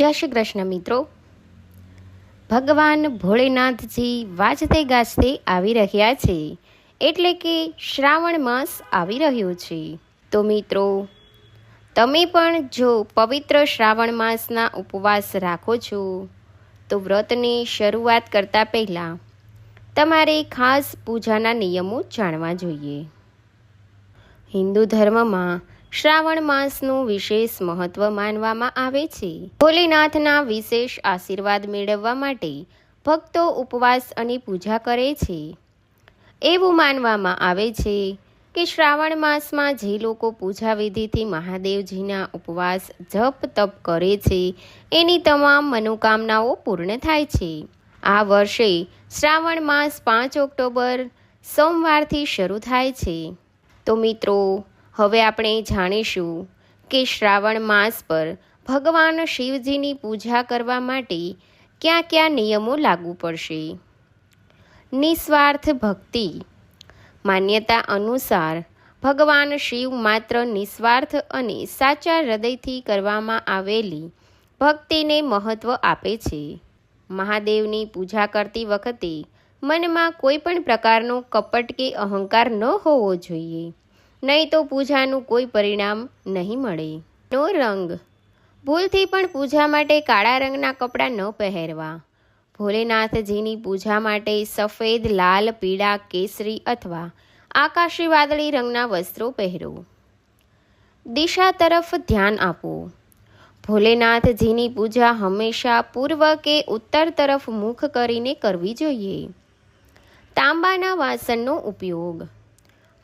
જય શ્રી કૃષ્ણ મિત્રો. ભગવાન ભોળેનાથજી વાજતે ગાજતે આવી રહ્યા છે. એટલે કે શ્રાવણ માસ આવી રહ્યો છે. તો મિત્રો, તમે પણ જો પવિત્ર શ્રાવણ માસના ઉપવાસ રાખો છો, તો વ્રતની શરૂઆત કરતા પહેલાં તમારે ખાસ પૂજાના નિયમો જાણવા જોઈએ. હિન્દુ ધર્મમાં શ્રાવણ માસનું વિશેષ મહત્વ માનવામાં આવે છે. ભોલેનાથના વિશેષ આશીર્વાદ મેળવવા માટે ભક્તો ઉપવાસ અને પૂજા કરે છે. એવું માનવામાં આવે છે કે શ્રાવણ માસમાં જે લોકો પૂજા વિધિથી મહાદેવજીના ઉપવાસ જપ તપ કરે છે, એની તમામ મનોકામનાઓ પૂર્ણ થાય છે. આ વર્ષે શ્રાવણ માસ પાંચ ઓક્ટોબર સોમવારથી શરૂ થાય છે. તો મિત્રો હવે આપણે જાણીશું કે શ્રાવણ માસ પર ભગવાન શિવજીની પૂજા કરવા માટે ક્યાં ક્યાં નિયમો લાગુ પડશે? નિસ્વાર્થ ભક્તિ. માન્યતા અનુસાર ભગવાન શિવ માત્ર નિસ્વાર્થ અને સાચા હૃદયથી કરવામાં આવેલી ભક્તિને મહત્ત્વ આપે છે. મહાદેવની પૂજા કરતી વખતે મનમાં કોઈ પણ પ્રકારનો કપટ કે અહંકાર ન હોવો જોઈએ. નહીં તો પૂજાનું કોઈ પરિણામ નહીં મળે. નો રંગ. ભૂલથી પણ પૂજા માટે કાળા રંગના કપડાં ન પહેરવા. ભોલેનાથજીની પૂજા માટે સફેદ, લાલ, પીળા, કેસરી અથવા આકાશી વાદળી રંગના વસ્ત્રો પહેરો. દિશા તરફ ધ્યાન આપો. ભોલેનાથજીની પૂજા હંમેશા પૂર્વ કે ઉત્તર તરફ મુખ કરીને કરવી જોઈએ. તાંબાના વાસણનો ઉપયોગ.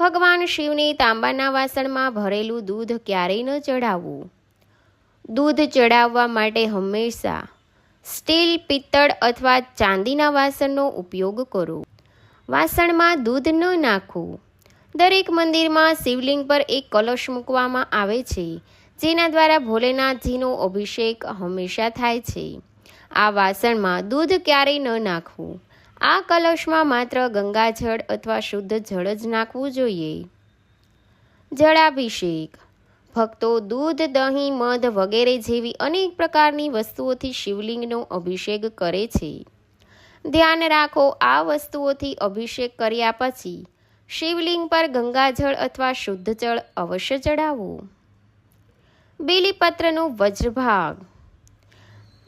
ભગવાન શિવને તાંબાના વાસણમાં ભરેલું દૂધ ક્યારેય ન ચડાવવું દૂધ ચડાવવા માટે હંમેશા સ્ટીલ, પિત્તળ અથવા ચાંદીના વાસણનો ઉપયોગ કરો. વાસણમાં દૂધ ન નાખવું. દરેક મંદિરમાં શિવલિંગ પર એક કલશ મૂકવામાં આવે છે, જેના દ્વારા ભોલેનાથજીનો અભિષેક હંમેશા થાય છે. આ વાસણમાં દૂધ ક્યારેય ન નાખવું. આ કલશમાં માત્ર ગંગાજળ અથવા શુદ્ધ જળ જ નાખવું જોઈએ. જળાભિષેક. ભક્તો દૂધ, દહીં, મધ વગેરે જેવી અનેક પ્રકારની વસ્તુઓથી શિવલિંગનો અભિષેક કરે છે. ધ્યાન રાખો, આ વસ્તુઓથી અભિષેક કર્યા પછી શિવલિંગ પર ગંગાજળ અથવા શુદ્ધ જળ અવશ્ય ચડાવો બીલીપત્રનો વજ્રભાગ.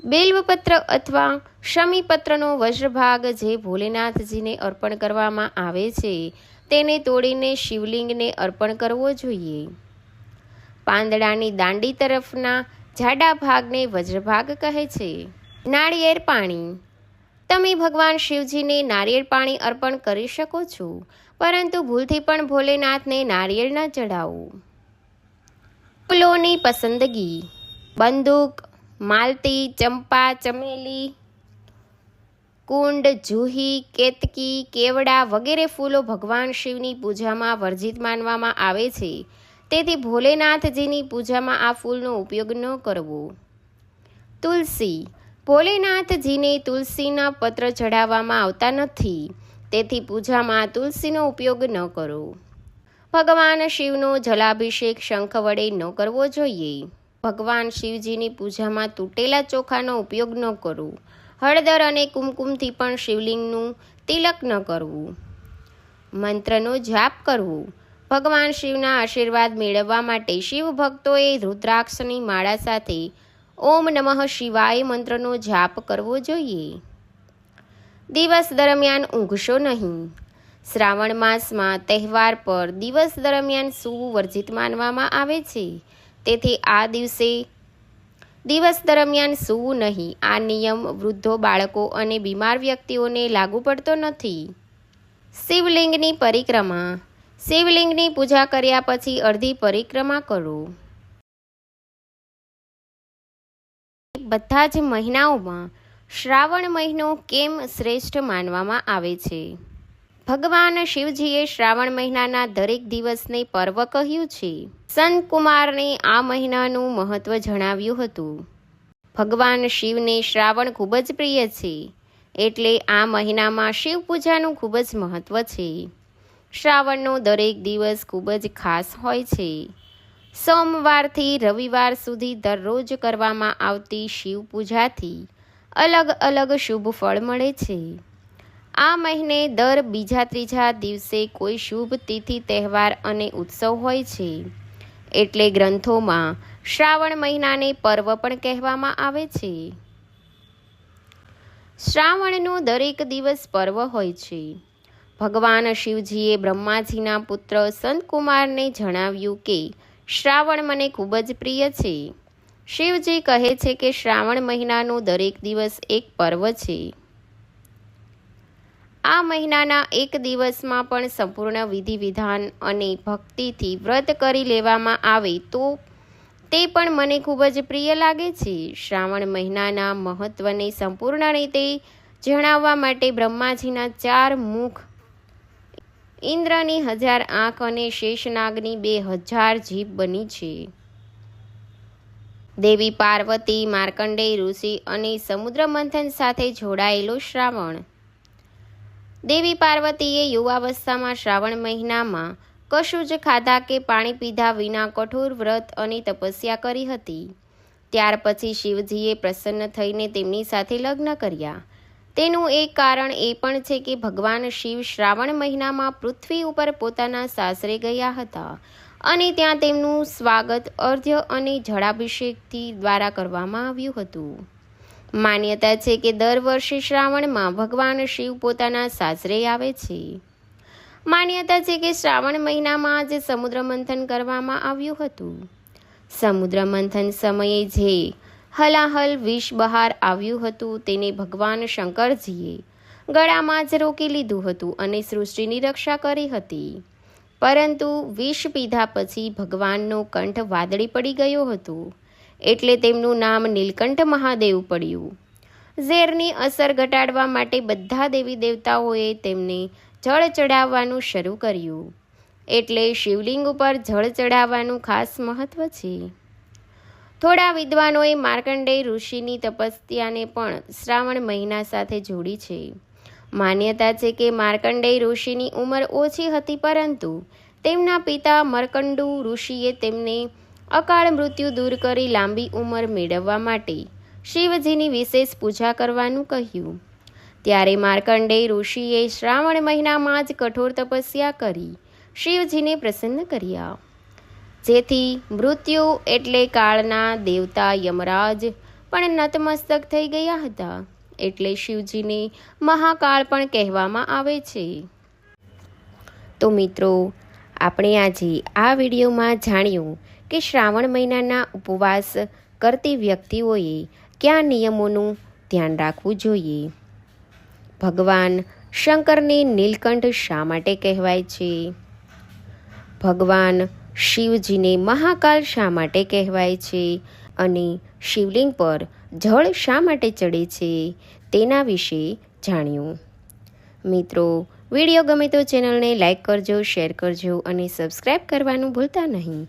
બેલ્વપત્ર અથવા શમીપત્રનો વજ્રભાગ જે ભોલેનાથજીને અર્પણ કરવામાં આવે છે, તેને તોડીને શિવલિંગને અર્પણ કરવો જોઈએ. પાંદડાની દાંડી તરફના જાડા ભાગને વજ્રભાગ કહે છે. નાળિયેર પાણી. તમે ભગવાન શિવજીને નારિયેળ પાણી અર્પણ કરી શકો છો, પરંતુ ભૂલથી પણ ભોલેનાથને નારિયેળ ન ચડાવો ફૂલોની પસંદગી. બંદૂક માલતી ચંપા, ચમેલી, કુંડ, જુહી, કેતકી, કેવડા વગેરે ફૂલો ભગવાન શિવની પૂજામાં વર્જિત માનવામાં આવે છે. તેથી ભોલેનાથજીની પૂજામાં આ ફૂલનો ઉપયોગ ન કરવો. તુલસી. ભોલેનાથજીને તુલસીના પત્ર ચઢાવવામાં આવતા નથી. તેથી પૂજામાં તુલસીનો ઉપયોગ ન કરો. ભગવાન શિવનો જલાભિષેક શંખ વડે ન કરવો જોઈએ. ભગવાન શિવજીની પૂજામાં તૂટેલા ચોખાનો ઉપયોગ ન કરવો. હળદર અને કુમકુમથી પણ શિવલિંગનું તિલક ન કરવું. મંત્રનો જાપ કરવો. ભગવાન શિવના આશીર્વાદ મેળવવા માટે શિવ ભક્તોએ રુદ્રાક્ષની માળા સાથે ઓમ નમઃ શિવાય મંત્રનો જાપ કરવો જોઈએ. દિવસ દરમિયાન ઊંઘશો નહીં. શ્રાવણ માસમાં તહેવાર પર દિવસ દરમિયાન સૂવું વર્જિત માનવામાં આવે છે. તેથી આ દિવસે દિવસ દરમિયાન સૂવું નહીં. આ નિયમ વૃદ્ધો, બાળકો અને બીમાર વ્યક્તિઓને લાગુ પડતો નથી. શિવલિંગની પરિક્રમા. શિવલિંગની પૂજા કર્યા પછી અડધી પરિક્રમા કરો. બધા જ મહિનાઓમાં શ્રાવણ મહિનો કેમ શ્રેષ્ઠ માનવામાં આવે છે? ભગવાન શિવજીએ શ્રાવણ મહિનાના દરેક દિવસને પર્વ કહ્યું છે. સંત કુમારને આ મહિનાનું મહત્વ જણાવ્યું હતું. ભગવાન શિવને શ્રાવણ ખૂબ જ પ્રિય છે. એટલે આ મહિનામાં શિવ પૂજાનું ખૂબ જ મહત્વ છે. શ્રાવણનો દરેક દિવસ ખૂબ જ ખાસ હોય છે. સોમવારથી રવિવાર સુધી દરરોજ કરવામાં આવતી શિવ પૂજાથી અલગ અલગ શુભ ફળ મળે છે. આ મહિને દર બીજા ત્રીજા દિવસે કોઈ શુભ તિથિ, તહેવાર અને ઉત્સવ હોય છે. એટલે ગ્રંથોમાં શ્રાવણ મહિનાને પર્વ પણ કહેવામાં આવે છે. શ્રાવણનો દરેક દિવસ પર્વ હોય છે. ભગવાન શિવજીએ બ્રહ્માજીના પુત્ર સંતકુમારને જણાવ્યું કે, શ્રાવણ મને ખૂબ જ પ્રિય છે. શિવજી કહે છે કે શ્રાવણ મહિનાનો દરેક દિવસ એક પર્વ છે. આ મહિનાના એક દિવસમાં પણ સંપૂર્ણ વિધિ વિધાન અને ભક્તિથી વ્રત કરી લેવામાં આવે તો તે પણ મને ખૂબ જ પ્રિય લાગે છે. શ્રાવણ મહિનાના મહત્વને સંપૂર્ણ રીતે જણાવવા માટે બ્રહ્માજીના ચાર મુખ, ઇન્દ્રની હજાર આંખ અને શેષનાગની બે હજાર જીભ બની છે. દેવી પાર્વતી, માર્કંડેય ઋષિ અને સમુદ્ર મંથન સાથે જોડાયેલો શ્રાવણ દેવી પાર્વતીએ યુવાવસ્થામાં શ્રાવણ મહિનામાં કશું જ ખાધા કે પાણી પીધા વિના કઠોર વ્રત અને તપસ્યા કરી હતી. ત્યાર પછી શિવજીએ પ્રસન્ન થઈને તેમની સાથે લગ્ન કર્યા. તેનું એક કારણ એ પણ છે કે ભગવાન શિવ શ્રાવણ મહિનામાં પૃથ્વી ઉપર પોતાના સાસરે ગયા હતા અને ત્યાં તેમનું સ્વાગત અર્ધ્ય અને જળાભિષેકથી દ્વારા કરવામાં આવ્યું હતું. માન્યતા છે કે દર વર્ષે શ્રાવણમાં ભગવાન શિવ પોતાના સાસરે આવે છે. માન્યતા છે કે શ્રાવણ મહિનામાં જ સમુદ્ર મંથન કરવામાં આવ્યું હતું. સમુદ્ર મંથન સમયે જે હલાહલ વિષ બહાર આવ્યું હતું તેને ભગવાન શંકરજીએ ગળામાં જ રોકી લીધું હતું અને સૃષ્ટિની રક્ષા કરી હતી. પરંતુ વિષ પીધા પછી ભગવાનનો કંઠ વાદળી પડી ગયો હતો. એટલે તેમનું નામ નીલકંઠ મહાદેવ પડ્યું. ઝેરની અસર ઘટાડવા માટે બધા દેવી દેવતાઓએ તેમને જળ ચડાવવાનું શરૂ કર્યું. એટલે શિવલિંગ ઉપર જળ ચડાવવાનું ખાસ મહત્વ છે. થોડા વિદ્વાનોએ માર્કંડેય ઋષિની તપસ્યાને પણ શ્રાવણ મહિના સાથે જોડી છે. માન્યતા છે કે માર્કંડેય ઋષિની ઉંમર ઓછી હતી પરંતુ તેમના પિતા મર્કંડુ ઋષિએ તેમને અકાળ મૃત્યુ દૂર કરી લાંબી ઉંમર મેળવવા માટે શિવજીની વિશેષ પૂજા કરવાનું કહ્યું. ત્યારે માર્કંડેય ઋષિએ શ્રાવણ મહિનામાં જ કઠોર તપસ્યા કરી શિવજીને પ્રસન્ન કર્યા. જેથી મૃત્યુ એટલે કાળના દેવતા યમરાજ પણ નતમસ્તક થઈ ગયા હતા, એટલે શિવજીને મહાકાળ પણ કહેવામાં આવે છે. તો મિત્રો, આપણે આજે આ વિડીયોમાં જાણ્યું કે શ્રાવણ મહિનાના ઉપવાસ કરતી વ્યક્તિઓએ કયા નિયમોનું ધ્યાન રાખવું જોઈએ? ભગવાન શંકરને નીલકંઠ શા માટે કહેવાય છે? ભગવાન શિવજીને મહાકાલ શા માટે કહેવાય છે? અને શિવલિંગ પર જળ શા માટે ચડે છે? તેના વિશે જાણ્યું. મિત્રો, વીડિયો ગમે તો ચેનલને લાઇક કરજો, શેર કરજો અને સબસ્ક્રાઈબ કરવાનું ભૂલતા નહીં.